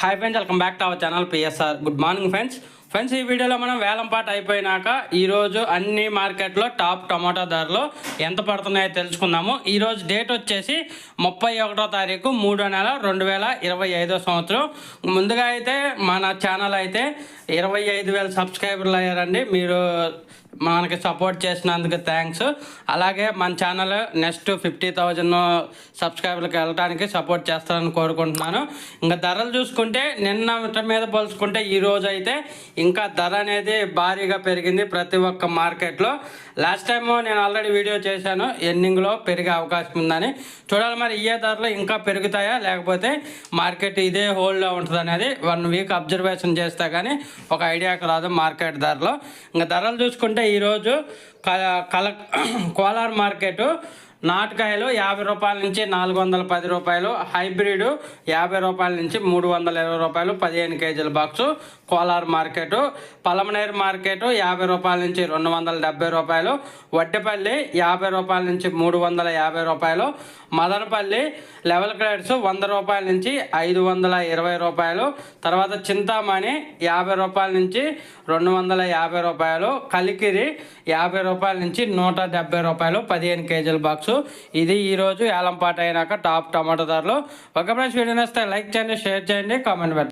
Hi friends welcome back to our channel PSR good morning friends friends ఈ వీడియోలో మనం వేలం పాట అయిపోయినాక ఈరోజు అన్ని మార్కెట్లో టాప్ టమాటా ధరలు ఎంత పడుతున్నాయో తెలుసుకుందాము. ఈరోజు డేట్ వచ్చేసి ముప్పై ఒకటో తారీఖు మూడో నెల రెండు వేల ఇరవై ఐదో సంవత్సరం. ముందుగా అయితే మన ఛానల్ అయితే ఇరవై ఐదు వేల సబ్స్క్రైబర్లు అయ్యారండి. మీరు మనకి సపోర్ట్ చేసినందుకు థ్యాంక్స్ అలాగే మన ఛానల్ నెక్స్ట్ ఫిఫ్టీ థౌజండ్ సబ్స్క్రైబర్లకు వెళ్ళడానికి సపోర్ట్ చేస్తారని కోరుకుంటున్నాను. ఇంకా ధరలు చూసుకుంటే నిన్న మీద పోల్చుకుంటే ఈ రోజు అయితే ఇంకా ధర అనేది భారీగా పెరిగింది ప్రతి ఒక్క మార్కెట్లో లాస్ట్ టైం నేను ఆల్రెడీ వీడియో చేశాను. ఎండింగ్లో పెరిగే అవకాశం ఉందని. చూడాలి మరి ఇయ్యే ధరలు ఇంకా పెరుగుతాయా? లేకపోతే మార్కెట్ ఇదే హోల్డ్లో ఉంటుంది అనేది వన్ వీక్ అబ్జర్వేషన్ చేస్తే కానీ ఒక ఐడియాకి రాదు మార్కెట్ ధరలో. ఇంకా ధరలు చూసుకుంటే ఈరోజు కల కల కోలార్ మార్కెట్ నాటుకాయలు యాభై రూపాయల నుంచి నాలుగు వందల పది రూపాయలు హైబ్రిడ్ యాభై రూపాయల నుంచి మూడు వందల ఇరవై రూపాయలు పదిహేను కేజీల box Kolar market Palamaner market యాభై రూపాయల నుంచి రెండు వందల డెబ్బై రూపాయలు వడ్డెపల్లి యాభై రూపాయల నుంచి మూడు వందల యాభై రూపాయలు మదనపల్లి లెవెల్ క్రేడ్స్ వంద రూపాయల నుంచి ఐదు వందల ఇరవై రూపాయలు తర్వాత చింతామణి యాభై రూపాయల నుంచి రెండు వందల యాభై రూపాయలు కలికిరి యాభై రూపాయల నుంచి నూట డెబ్బై రూపాయలు పదిహేను కేజీల బాక్సు ఇది ఈరోజు ఏలంపాట అయినాక టాప్ టమాటో ధరలు. ఒక ప్రైస్ వీడియో నేస్తే లైక్ చేయండి షేర్ చేయండి కామెంట్ పెట్టండి.